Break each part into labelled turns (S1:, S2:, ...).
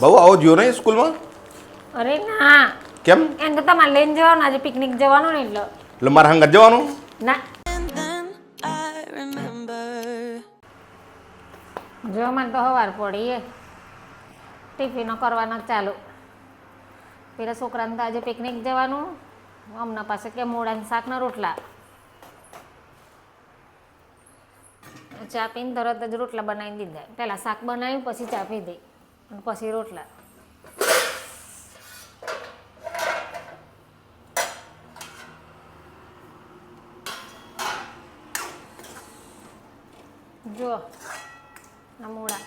S1: બહુ આવો જ્યો નહીં સ્કૂલમાં?
S2: અરે ના.
S1: કેમ?
S2: એમ તો તમારે લઈને જવાનું આજે પિકનિક જવાનું ને એટલે.
S1: એટલે મારા હંગત જવાનું?
S2: ના. જો મને તો હવાર પડી એ ટિફિનો કરવાનો ચાલુ. પેલા છોકરાને તો આજે પિકનિક જવાનું. હમણાં પાસે કે મોડાને શાકના રોટલા. ચા પીને તરત જ રોટલા બનાવી દીધા. પહેલાં શાક બનાવ્યું પછી ચા પી દઈ અને પછી રોટલા. જો આ મૂળા.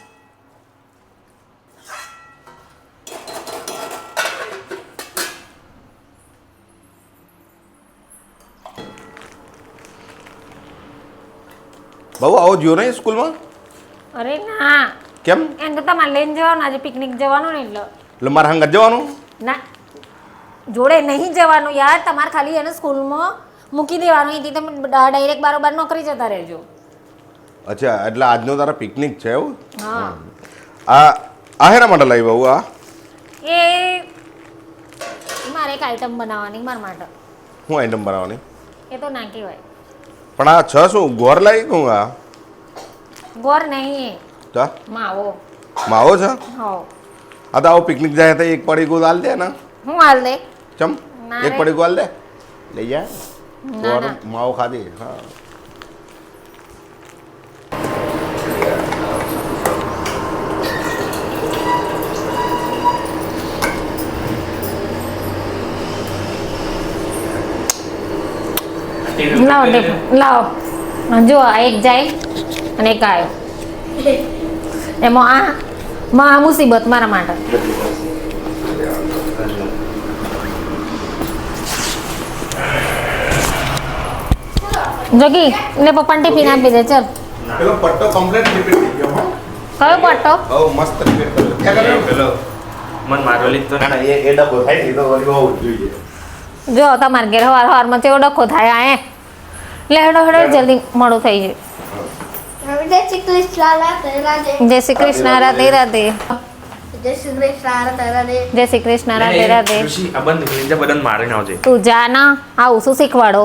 S1: બહુ આવો જ્યો નહીં સ્કૂલમાં?
S2: અરે ના.
S1: કેમ?
S2: એમ તો તમારે લઈને જવાનું આજે પિકનિક જવાનું ને એટલે.
S1: એટલે મારા હંગત જવાનું?
S2: ના. જોડે નહીં જવાનું યાર તમારે ખાલી એને સ્કૂલમાં મૂકી દેવાનું. એથી તમે ડાયરેક્ટ બારોબાર નોકરી જતા રહેજો.
S1: અચ્છા એટલે આજનો તારા પિકનિક છે એવું?
S2: હા.
S1: આ આ હેના માટે લાવી બહુ આ?
S2: એ મારે એક આઈટમ બનાવવાની મારા માટે.
S1: શું આઈટમ બનાવવાની?
S2: એ તો ના કહેવાય.
S1: પણ આ છ શું ગોર લાવી કહું આ?
S2: ગોર નહીં
S1: તો?
S2: માવો.
S1: માવો છે?
S2: હો
S1: આ તો આવો પિકનિક જાય તો એક પડી ગો હાલ દે ને.
S2: હું હાલ દે?
S1: ચમ એક
S2: રે.
S1: પડી ગો હાલ દે? લઈ ગોર
S2: ના.
S1: માવો ખાધી. હા.
S2: લાવો લાવો. જો આ એક જાય અને એક આવ્યો એમાં આ માં આ મુસીબત મારા માટે. જોગી ને પપ્પા ટિફિન આપી દે ચલ.
S1: પેલો પટ્ટો કમ્પ્લીટ રિપીટ થઈ ગયો હો.
S2: કયો પટ્ટો?
S1: હવે મસ્ત રિપીટ કર્યો ક્યાં કર્યો?
S3: પેલો. મન મારો લીધો
S1: ના એ એ ડબ્બો થાય એ તો વળી બહુ જોઈએ.
S2: જો તમારે ઘેર હવાર હવારમાં તેવો ડખો થાય આ એ લે હેડો હેડો જલ્દી મોડું થઈ ગયું.
S4: જય શ્રી કૃષ્ણ રાધે રાધે.
S2: જય શ્રી કૃષ્ણ રાધે રાધે
S4: જય શ્રી કૃષ્ણ રાધે રાધે.
S2: જય શ્રી કૃષ્ણ રાધે રાધે.
S3: ઋષિ આ બંધ મારીને આવજે.
S2: તું જા ના આવું શું શીખવાડો.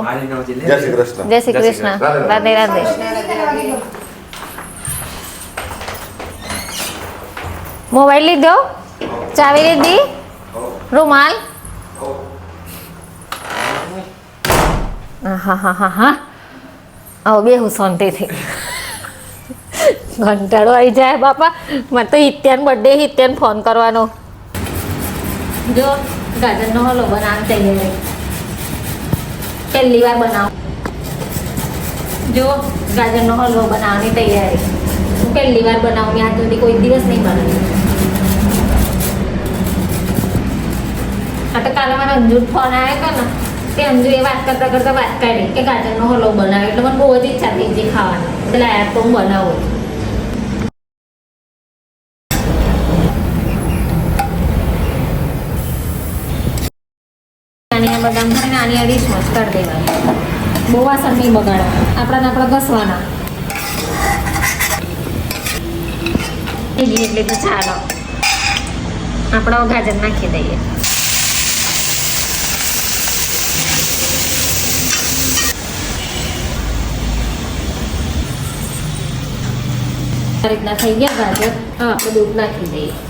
S1: જય શ્રી કૃષ્ણ.
S2: જય શ્રી કૃષ્ણ. રાધે રાધે મોબાઈલ લીધો? ચાવી લીધી? રૂમાલ? હા હા હા હા આવો બેહું શાંતિથી. ઘંટાળો આવી જાય બાપા. મને તો હિત્યાન બર્થડે હિત્યાન ફોન કરવાનો. જો, ગાજરનો હલો બનાવવા તૈયારી પહેલી વાર બનાવ. જો, ગાજરનો હલવો બનાવવાની તૈયારી હું પહેલી વાર બનાવું યાદ સુધી કોઈ દિવસ નહીં બનાવ્યું આ તો કાલે મારા અંજુ ફોન આવ્યો હતો ને, તે અંજુ એ વાત કરતા કરતા વાત કરી કે ગાજરનો હલવો બનાવ્યો એટલે મને બહુ જ ઈચ્છા થઈ ગઈ ખાવાની. એટલે આ તો હું બનાવું. બદામ ભરીને આની આ ડીશમાં જ કરી દેવાની. બહુ વાસણ નહીં બગાડવા આપણા આપણે ઘસવાના. એટલે તો ચાલો. આપણે ગાજર નાખી દઈએ. આ રીતના થઈ ગયા ગાજર. હા આપણે દૂધ નાખી દઈએ.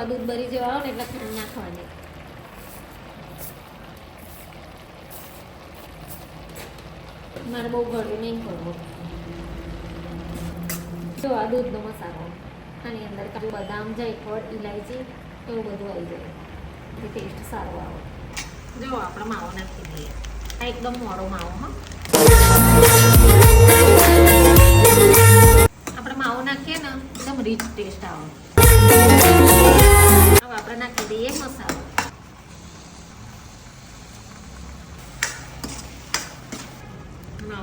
S2: આ દૂધ ભરી જેવા આવે ને એટલે નાખવાની. મારે બહુ ગળ્યું નહીં કરવું. જો આ દૂધનો મસાલો, આની અંદર કાજુ, બદામ, જાયફળ ઇલાયચી એવું બધું આવી જાય. એટલે ટેસ્ટ સારો આવે. જો આપણે માવો નાખી દઈએ. આ એકદમ મોડો માવો, હા. આપણે માવો નાખીએ ને, એકદમ રીચ ટેસ્ટ આવે.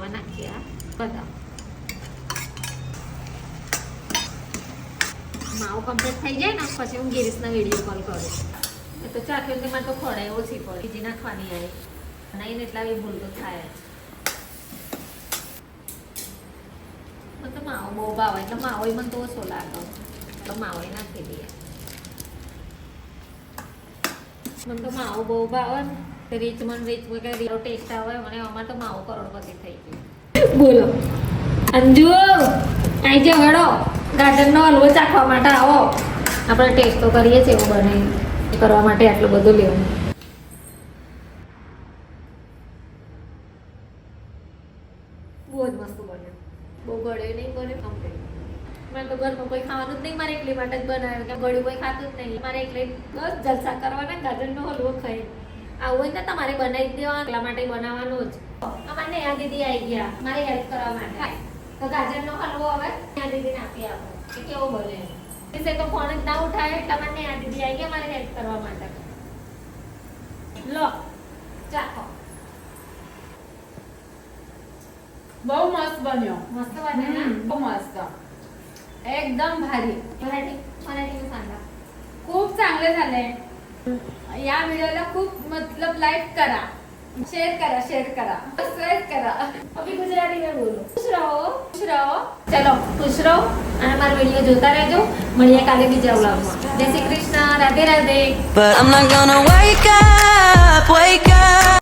S2: અને નાખીએ આ માવો કમ્પ્લીટ થઈ જાય ને, પછી હું ગિરીશના વીડિયો કોલ કરું એ તો ચાખ્યો તેમાં તો ખોડાય ઓછી પડે બીજી નાખવાની આવી. નહીં ને એટલા બી ભૂલ તો થાય જ. તો માવો બહુ ભાવે, એટલે માવો મને તો ઓછો લાગે. તો માવો નાખી દઈએ. મને તો માવો બહુ ભાવે ને. રીચ મન રીચ વગેરે રીનો ટેસ્ટ આવે મને અમાર તો માવો કરોડપતિ થઈ ગયો. બોલો. અંજુ આઈ જાઓ હેડો. ગાર્ડનનો હલવો ચાખવા માટે આવો. આપણે ટેસ્ટ તો કરીએ છીએ એવું બને કરવા માટે આટલું બધું લેવું. બહુ જ મસ્ત બને બહુ ગળ્યો નહીં બને કમ્પ્લીટ મને તો ઘરમાં કોઈ ખાવાનું જ નહીં મારે એકલી માટે જ બનાવ્યું. કે ગળ્યું કોઈ ખાતું જ નહીં. મારે એકલી બસ જલસા કરવાના ગાજરનો હલવો ખાઈ. આવું હોય ને તો તમારે બનાવી જ દેવાનું એટલા માટે બનાવવાનું જ અમારે નેહા દીદી આવી ગયા મારે હેલ્પ કરવા માટે તો ગાજરનો હલવો હવે નેહા દીદીને આપી આપો કે કેવો બને વિશે તો ફોન જ ના ઉઠાવે એટલા માટે નેહા દીદી આવી ગયા મારે હેલ્પ કરવા માટે લો ચાખો
S5: બહુ મસ્ત બન્યો
S2: મસ્ત બને ને
S5: બહુ મસ્ત एकदम भारी
S2: मराठी मराठी सांगा
S5: खूप चांगले झाले या व्हिडिओला खूप मतलब लाईक करा शेअर करा शेअर करा सबस्क्राईब करा
S2: अभी गुजराती में बोलो खुश रहो खुश रहो ચલો ખુશ રહો અને મારો વિડીયો જોતા રહેજો મળીએ કાલે બીજા વ્લોગમાં જય Shri Krishna Radhe Radhe
S6: But I'm not gonna wake up, wake up.